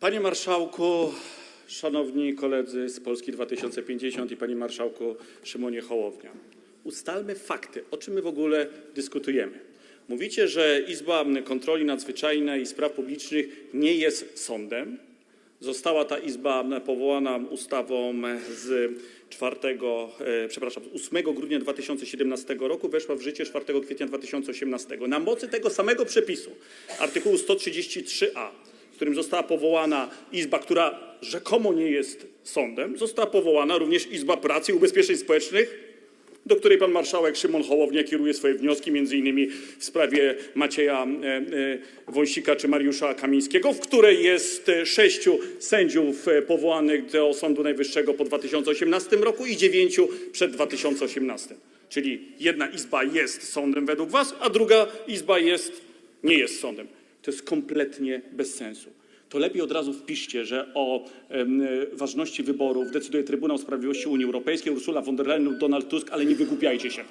Panie marszałku, szanowni koledzy z Polski 2050 i panie marszałku Szymonie Hołownia, ustalmy fakty, o czym my w ogóle dyskutujemy. Mówicie, że Izba Kontroli Nadzwyczajnej i Spraw Publicznych nie jest sądem. Została ta izba powołana ustawą z 4, e, przepraszam, z 8 grudnia 2017 roku, weszła w życie 4 kwietnia 2018. Na mocy tego samego przepisu, artykułu 133a, w którym została powołana izba, która rzekomo nie jest sądem, została powołana również Izba Pracy i Ubezpieczeń Społecznych, do której pan marszałek Szymon Hołownia kieruje swoje wnioski, między innymi w sprawie Macieja e, e, Wąsika czy Mariusza Kamińskiego, w której jest e, sześciu sędziów powołanych do Sądu Najwyższego po 2018 roku i dziewięciu przed 2018. Czyli jedna izba jest sądem według was, a druga izba jest, nie jest sądem. To jest kompletnie bez sensu. To lepiej od razu wpiszcie, że o em, e, ważności wyborów decyduje Trybunał Sprawiedliwości Unii Europejskiej, Ursula von der Leyen lub Donald Tusk, ale nie wygłupiajcie się.